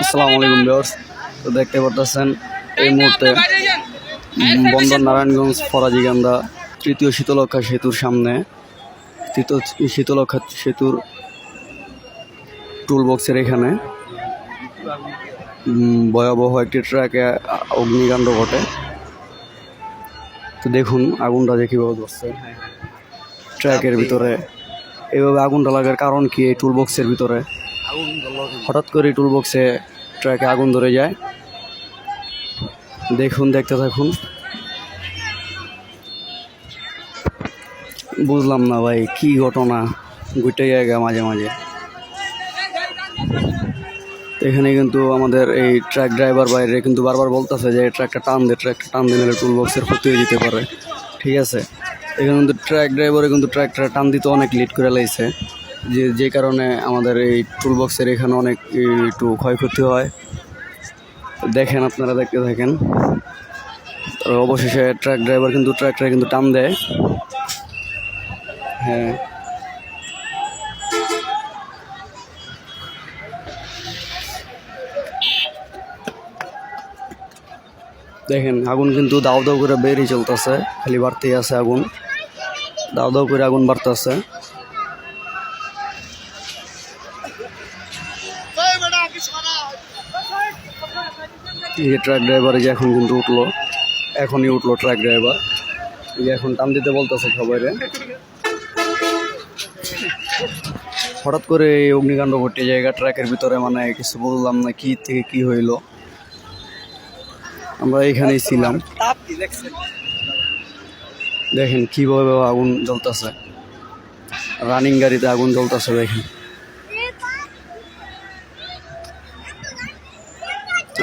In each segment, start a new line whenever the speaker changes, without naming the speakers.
আসসালামু আলাইকুম ভিউয়ার্স। তো দেখতে পারতেছেন, এই মুহূর্তে বন্দর নারায়ণগঞ্জ ফরাজিগান্দা তৃতীয় শীতলক্ষা সেতুর সামনে, তৃতীয় শীতলক্ষা সেতুর টুল বক্সের এখানে ভয়াবহ একটি ট্রাকে অগ্নিকাণ্ড ঘটে। তো দেখুন আগুনটা যে কীভাবে ধরছে। ট্র্যাকের ভিতরে এইভাবে আগুনটা লাগার কারণ কি এই টুল বক্সের ভিতরে? হঠাৎ করে টুল বক্সে ট্র্যাকে আগুন ধরে যায়। দেখুন, দেখতে থাকুন। বুঝলাম না ভাই, কি ঘটনা? ঘুরতে জায়গা মাঝে মাঝে। এখানে কিন্তু আমাদের এই ট্রাক ড্রাইভার বাইরে কিন্তু বারবার বলতেছে যে ট্রাকটা টান দে ট্রাকটা টান দিলে টুল বক্সের ক্ষতি হয়ে যেতে পারে। ঠিক আছে? এখানে কিন্তু ট্রাক ড্রাইভারে কিন্তু ট্রাকটা টান দিতে অনেক লেট করে লাইছে। যে যে কারণে আমাদের এই টুল বক্সের এখানে অনেক একটু ক্ষয়ক্ষতি হয়। দেখেন আপনারা দেখতে থাকেন। অবশেষে ট্রাক ড্রাইভার কিন্তু ট্রাকটা কিন্তু টান দেয়। হ্যাঁ। দেখেন, আগুন কিন্তু দাও দাও করে বেরিয়ে চলতেছে। খালি বাড়তেই আছে আগুন। দাও দাও করে আগুন বাড়তেছে। যে ট্রাক ড্রাইভার যে এখন কিন্তু উঠল, এখনই উঠল ট্রাক ড্রাইভার যে এখন টান দিতে বলতেছে সবাইরে। হঠাৎ করে এই অগ্নিকাণ্ড ঘটে জায়গা ট্রাকের ভিতরে মানে কিছু বললাম না, কি থেকে কি হইল। আমরা এখানেই ছিলাম। দেখেন কীভাবে আগুন জ্বলতেছে। রানিং গাড়িতে আগুন জ্বলতেছে, দেখেন।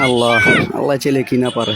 আল্লাহ আল্লাহ চেলে কি না পারে